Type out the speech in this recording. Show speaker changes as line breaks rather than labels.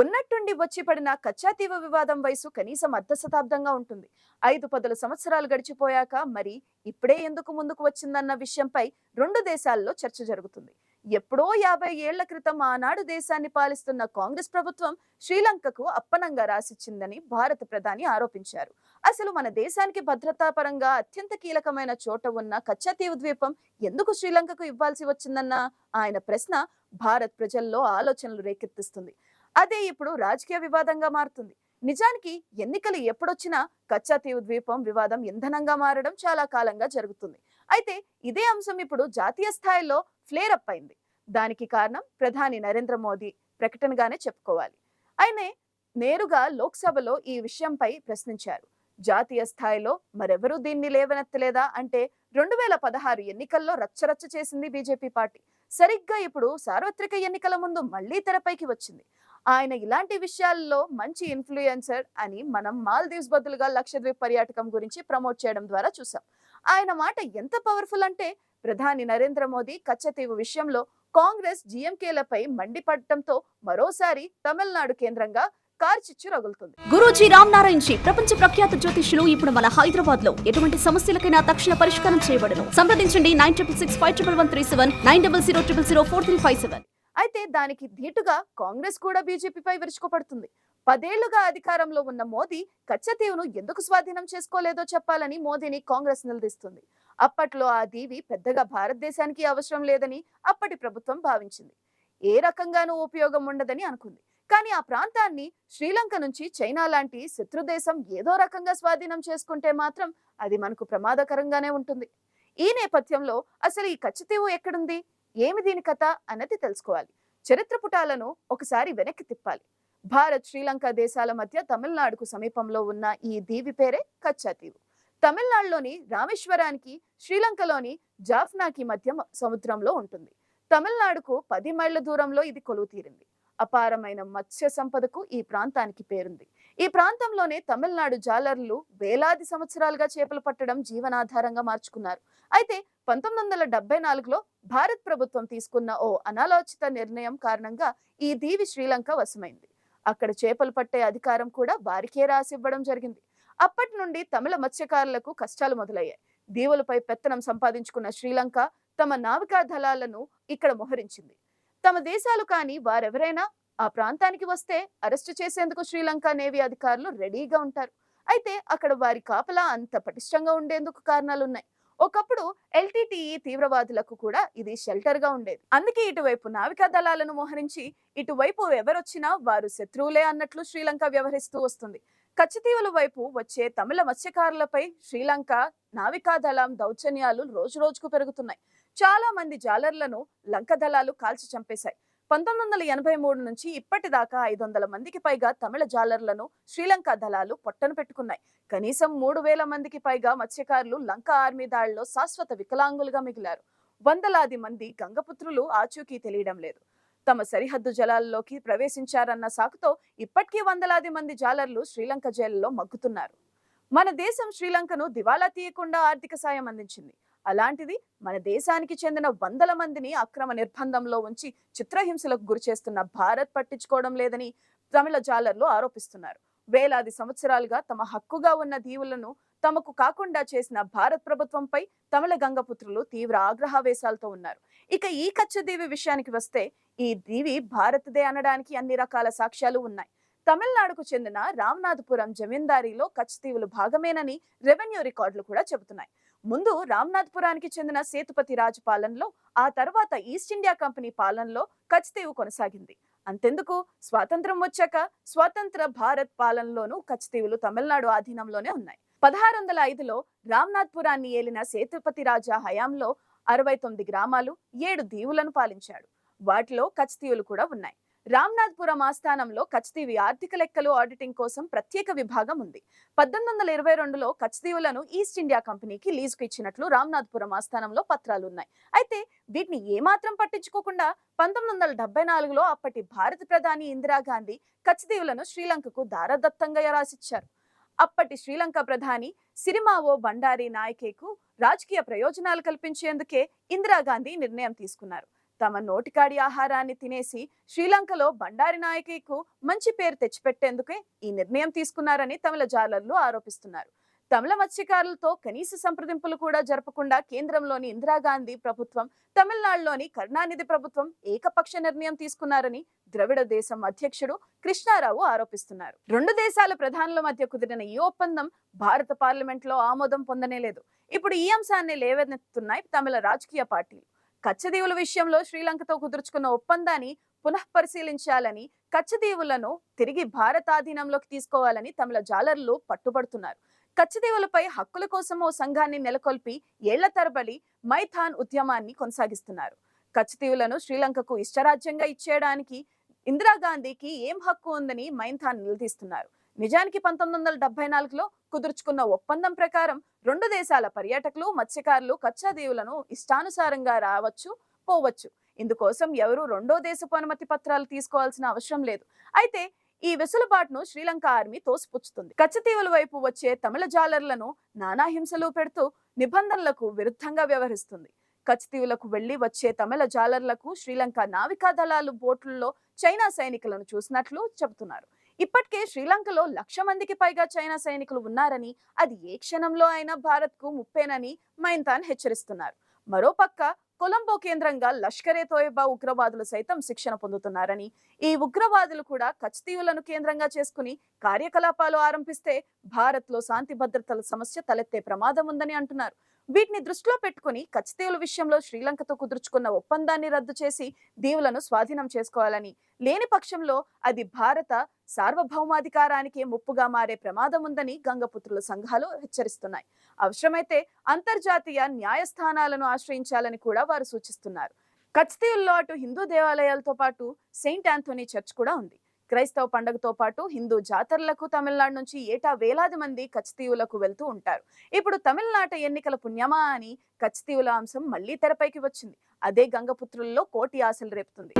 ఉన్నట్టుండి వచ్చి పడిన కచ్చాతీవ వివాదం వయసు కనీసం అర్ధ శతాబ్దంగా ఉంటుంది. ఐదు పదుల సంవత్సరాలు గడిచిపోయాక మరి ఇప్పుడే ఎందుకు ముందుకు వచ్చిందన్న విషయంపై రెండు దేశాల్లో చర్చ జరుగుతుంది. ఎప్పుడో యాభై ఏళ్ళ క్రితం ఆనాడు దేశాన్ని పాలిస్తున్న కాంగ్రెస్ ప్రభుత్వం శ్రీలంకకు అప్పనంగా రాసిచ్చిందని భారత ప్రధాని ఆరోపించారు. అసలు మన దేశానికి భద్రతాపరంగా అత్యంత కీలకమైన చోట ఉన్న కచ్చాతీవ ద్వీపం ఎందుకు శ్రీలంకకు ఇవ్వాల్సి వచ్చిందన్న ఆయన ప్రశ్న భారత్ ప్రజల్లో ఆలోచనలు రేకెత్తిస్తుంది. అదే ఇప్పుడు రాజకీయ వివాదంగా మారుతుంది. నిజానికి ఎన్నికలు ఎప్పుడొచ్చినా కచ్చాతీవు ద్వీపం వివాదం ఇంధనంగా మారడం చాలా కాలంగా జరుగుతుంది. అయితే ఇదే అంశం ఇప్పుడు జాతీయ స్థాయిలో ఫ్లేర్ అప్ అయింది. దానికి కారణం ప్రధాని నరేంద్ర మోదీ ప్రకటనగానే చెప్పుకోవాలి. ఆయనే నేరుగా లోక్సభలో ఈ విషయంపై ప్రశ్నించారు. జాతీయ స్థాయిలో మరెవరూ దీన్ని లేవనెత్తలేదా అంటే రెండు వేల పదహారు ఎన్నికల్లో రచ్చరచ్చ చేసింది బీజేపీ పార్టీ. సరిగ్గా ఇప్పుడు సార్వత్రిక ఎన్నికల ముందు మళ్ళీ తెరపైకి వచ్చింది. ఆయన ఇలాంటి విషయాల్లో మంచి ఇన్ఫ్లుయెన్సర్ అని మనం మాల్దీవ్స్ బదులుగా లక్షద్వీప్ పర్యాటకం గురించి ప్రమోట్ చేయడం ద్వారా చూసాం. ఆయన మాట ఎంత పవర్ఫుల్ అంటే ప్రధాని నరేంద్ర మోదీ కచ్చతీవు విషయంలో కాంగ్రెస్ జీఎంకేలపై మండిపడటంతో మరోసారి తమిళనాడు కేంద్రంగా కార్చిచ్చు రగులుతుంది.
గురూజీ రామ్ నారాయణ్ జీ ప్రపంచ ప్రఖ్యాత జ్యోతిష్యులు ఇప్పుడు మన హైదరాబాద్లో ఎటువంటి సమస్యలకైనా తక్షణ పరిష్కారం చేయబడను. సంప్రదించండి nine triple six five triple one three seven nine double zero triple zero four three five seven
అయితే దానికి ధీటుగా కాంగ్రెస్ కూడా బీజేపీపై విరుచుకుపడుతుంది. పదేళ్ళుగా అధికారంలో ఉన్న మోదీ కచ్చతీవును ఎందుకు స్వాధీనం చేసుకోలేదో చెప్పాలని మోదీని కాంగ్రెస్ నిలదీస్తుంది. అప్పట్లో ఆ దీవి పెద్దగా భారతదేశానికి అవసరం లేదని అప్పటి ప్రభుత్వం భావించింది. ఏ రకంగానూ ఉపయోగం ఉండదని అనుకుంది. కానీ ఆ ప్రాంతాన్ని శ్రీలంక నుంచి చైనా లాంటి శత్రుదేశం ఏదో రకంగా స్వాధీనం చేసుకుంటే మాత్రం అది మనకు ప్రమాదకరంగానే ఉంటుంది. ఈ నేపథ్యంలో అసలు ఈ కచ్చతీవు ఎక్కడుంది? ఏమి దీని కథ అన్నది తెలుసుకోవాలి. చరిత్ర పుటాలను ఒకసారి వెనక్కి తిప్పాలి. భారత్ శ్రీలంక దేశాల మధ్య తమిళనాడుకు సమీపంలో ఉన్న ఈ దీవి పేరే కచ్చాతీవు తమిళనాడులోని రామేశ్వరానికి శ్రీలంకలోని జాఫ్నాకి మధ్య సముద్రంలో ఉంటుంది. తమిళనాడుకు పది మైళ్ళ దూరంలో ఇది కొలువు తీరింది. అపారమైన మత్స్య సంపదకు ఈ ప్రాంతానికి పేరుంది. ఈ ప్రాంతంలోనే తమిళనాడు జాలర్లు వేలాది సంవత్సరాలుగా చేపలు పట్టడం జీవనాధారంగా మార్చుకున్నారు. అయితే పంతొమ్మిది వందల డెబ్బై నాలుగులో భారత్ ప్రభుత్వం తీసుకున్న ఓ అనాలోచిత నిర్ణయం కారణంగా ఈ దీవి శ్రీలంక వశమైంది. అక్కడ చేపలు పట్టే అధికారం కూడా వారికే రాసివ్వడం జరిగింది. అప్పటి నుండి తమిళ మత్స్యకారులకు కష్టాలు మొదలయ్యాయి. దీవులపై పెత్తనం సంపాదించుకున్న శ్రీలంక తమ నావికా దళాలను ఇక్కడ మోహరించింది. తమ దేశాలు కానీ వారెవరైనా ఆ ప్రాంతానికి వస్తే అరెస్టు చేసేందుకు శ్రీలంక నేవీ అధికారులు రెడీగా ఉంటారు. అయితే అక్కడ వారి కాపలా అంత పటిష్టంగా ఉండేందుకు కారణాలున్నాయి. ఒకప్పుడు ఎల్టీటీఈ తీవ్రవాదులకు కూడా ఇది షెల్టర్గా ఉండేది. అందుకే ఇటువైపు నావికా దళాలను మోహరించి ఇటువైపు ఎవరొచ్చినా వారు శత్రువులే అన్నట్లు శ్రీలంక వ్యవహరిస్తూ వస్తుంది. కచ్చతీవుల వైపు వచ్చే తమిళ మత్స్యకారులపై శ్రీలంక నావికా దళం దౌర్జన్యాలు రోజు రోజుకు పెరుగుతున్నాయి. చాలా మంది జాలర్లను లంక దళాలు కాల్చి చంపేశాయి. పంతొమ్మిది వందల ఎనభై మూడు నుంచి ఇప్పటిదాకా ఐదు వందల మందికి పైగా తమిళ జాలర్లను శ్రీలంక దళాలు పొట్టను పెట్టుకున్నాయి. కనీసం మూడు వేల మందికి పైగా మత్స్యకారులు లంక ఆర్మీ దాడిలో శాశ్వత వికలాంగులుగా మిగిలారు. వందలాది మంది గంగపుత్రులు ఆచూకీ తెలియడం లేదు. తమ సరిహద్దు జలాల్లోకి ప్రవేశించారన్న సాకుతో ఇప్పటికీ వందలాది మంది జాలర్లు శ్రీలంక జైలులో మగ్గుతున్నారు. మన దేశం శ్రీలంకను దివాలా తీయకుండా ఆర్థిక సాయం అందించింది. అలాంటిది మన దేశానికి చెందిన వందల మందిని అక్రమ నిర్బంధంలో ఉంచి చిత్రహింసలకు గురి చేస్తున్న భారత్ పట్టించుకోవడం లేదని తమిళ జాలర్లు ఆరోపిస్తున్నారు. వేలాది సంవత్సరాలుగా తమ హక్కుగా ఉన్న దీవులను తమకు కాకుండా చేసిన భారత్ ప్రభుత్వంపై తమిళ గంగపుత్రులు తీవ్ర ఆగ్రహావేశాలతో ఉన్నారు. ఇక ఈ కచ్చదీవి విషయానికి వస్తే ఈ దీవి భారత్దే అనడానికి అన్ని రకాల సాక్ష్యాలు ఉన్నాయి. తమిళనాడుకు చెందిన రామనాథపురం జమీందారీలో కచ్చతీవులు భాగమేనని రెవెన్యూ రికార్డులు కూడా చెబుతున్నాయి. ముందు రామ్నాథ్పురానికి చెందిన సేతుపతి రాజు పాలనలో ఆ తర్వాత ఈస్ట్ ఇండియా కంపెనీ పాలనలో కచ్చతీవు కొనసాగింది. అంతెందుకు? స్వాతంత్రం వచ్చాక స్వతంత్ర భారత్ పాలనలోనూ కచ్తీవులు తమిళనాడు ఆధీనంలోనే ఉన్నాయి. పదహారు వందల ఐదులో రామ్నాథ్పురాన్ని ఏలిన సేతుపతి రాజా హయాంలో అరవై తొమ్మిది గ్రామాలు ఏడు దీవులను పాలించాడు. వాటిలో కచ్తీవులు కూడా ఉన్నాయి. రామ్నాథ్పురం ఆస్థానంలో కచ్దీవి ఆర్థిక లెక్కలు ఆడిటింగ్ కోసం ప్రత్యేక విభాగం ఉంది. పద్దెనిమిది వందల ఇరవై రెండులో కచ్దీవులను ఈస్ట్ ఇండియా కంపెనీకి లీజుకు ఇచ్చినట్లు రామ్నాథ్పురం ఆస్థానంలో పత్రాలు ఉన్నాయి అయితే వీటిని ఏమాత్రం పట్టించుకోకుండా పంతొమ్మిది వందల డెబ్బై నాలుగులో అప్పటి భారత ప్రధాని ఇందిరాగాంధీ కచ్చతీవులను శ్రీలంకకు దారదత్తంగా రాసిచ్చారు. అప్పటి శ్రీలంక ప్రధాని సిరిమావో బండారి నాయకేకు రాజకీయ ప్రయోజనాలు కల్పించేందుకే ఇందిరాగాంధీ నిర్ణయం తీసుకున్నారు. తమ నోటికాడి ఆహారాన్ని తినేసి శ్రీలంకలో బండారి నాయకకు మంచి పేరు తెచ్చిపెట్టేందుకే ఈ నిర్ణయం తీసుకున్నారని తమిళ జాలర్లు ఆరోపిస్తున్నారు. తమిళ మత్స్యకారులతో కనీస సంప్రదింపులు కూడా జరపకుండా కేంద్రంలోని ఇందిరాగాంధీ ప్రభుత్వం తమిళనాడులోని కరుణానిధి ప్రభుత్వం ఏకపక్ష నిర్ణయం తీసుకున్నారని ద్రవిడ దేశం అధ్యక్షుడు కృష్ణారావు ఆరోపిస్తున్నారు. రెండు దేశాల ప్రధానుల మధ్య కుదిరిన ఈ ఒప్పందం భారత పార్లమెంట్లో ఆమోదం పొందనేలేదు. ఇప్పుడు ఈ అంశాన్ని లేవనెత్తుతున్నాయి తమిళ రాజకీయ పార్టీలు. కచ్చదీవుల విషయంలో శ్రీలంకతో కుదుర్చుకున్న ఒప్పందాన్ని పునః పరిశీలించాలని కచ్చదీవులను తిరిగి భారత ఆధీనంలోకి తీసుకోవాలని తమిళ జాలర్లు పట్టుబడుతున్నారు. కచ్చదీవులపై హక్కుల కోసం ఓ సంఘాన్ని నెలకొల్పి ఏళ్ళ తరబడి మైథాన్ ఉద్యమాన్ని కొనసాగిస్తున్నారు. కచ్చదీవులను శ్రీలంకకు ఇష్టరాజ్యంగా ఇచ్చేయడానికి ఇందిరాగాంధీకి ఏం హక్కు ఉందని మైథాన్ నిలదీస్తున్నారు. నిజానికి పంతొమ్మిది వందల డెబ్బై నాలుగులో కుదుర్చుకున్న ఒప్పందం ప్రకారం రెండు దేశాల పర్యాటకులు మత్స్యకారులు కచ్చా దీవులను ఇష్టానుసారంగా రావచ్చు పోవచ్చు. ఇందుకోసం ఎవరు రెండో దేశపు అనుమతి పత్రాలు తీసుకోవాల్సిన అవసరం లేదు. అయితే ఈ వెసులుబాటును శ్రీలంక ఆర్మీ తోసిపుచ్చుతుంది. కచ్చతీవుల వైపు వచ్చే తమిళ జాలర్లను నానా హింసలు పెడుతూ నిబంధనలకు విరుద్ధంగా వ్యవహరిస్తుంది. కచ్చతీవులకు వెళ్ళి వచ్చే తమిళ జాలర్లకు శ్రీలంక నావికా దళాలు బోట్లలో చైనా సైనికులను చూసినట్లు చెబుతున్నారు. ఇప్పటికే శ్రీలంకలో లక్ష మందికి పైగా చైనా సైనికులు ఉన్నారని అది ఏ క్షణంలో అయినా భారత్కు ముప్పేనని మైంతాన్ హెచ్చరిస్తున్నారు. మరోపక్క కొలంబో కేంద్రంగా లష్కరే తోయబా ఉగ్రవాదులు సైతం శిక్షణ పొందుతున్నారని ఈ ఉగ్రవాదులు కూడా కచ్తీవులను కేంద్రంగా చేసుకుని కార్యకలాపాలు ఆరంభిస్తే భారత్లో శాంతి భద్రతల సమస్య తలెత్తే ప్రమాదం ఉందని అంటున్నారు. వీటిని దృష్టిలో పెట్టుకుని కచ్తీవుల విషయంలో శ్రీలంకతో కుదుర్చుకున్న ఒప్పందాన్ని రద్దు చేసి దీవులను స్వాధీనం చేసుకోవాలని లేని పక్షంలో అది భారత సార్వభౌమాధికారానికి ముప్పుగా మారే ప్రమాదం ఉందని గంగపుత్రుల సంఘాలు హెచ్చరిస్తున్నాయి. అవసరమైతే అంతర్జాతీయ న్యాయస్థానాలను ఆశ్రయించాలని కూడా వారు సూచిస్తున్నారు. కచ్తీయుల్లో అటు హిందూ దేవాలయాలతో పాటు సెయింట్ ఆంథోనీ చర్చ్ కూడా ఉంది. క్రైస్తవ పండుగతో పాటు హిందూ జాతరలకు తమిళనాడు నుంచి ఏటా వేలాది మంది కచ్తీవులకు వెళ్తూ ఉంటారు. ఇప్పుడు తమిళనాట ఎన్నికల పుణ్యమా అని కచ్తీవుల అంశం మళ్ళీ తెరపైకి వచ్చింది. అదే గంగపుత్రుల్లో కోటి ఆశలు రేపుతుంది.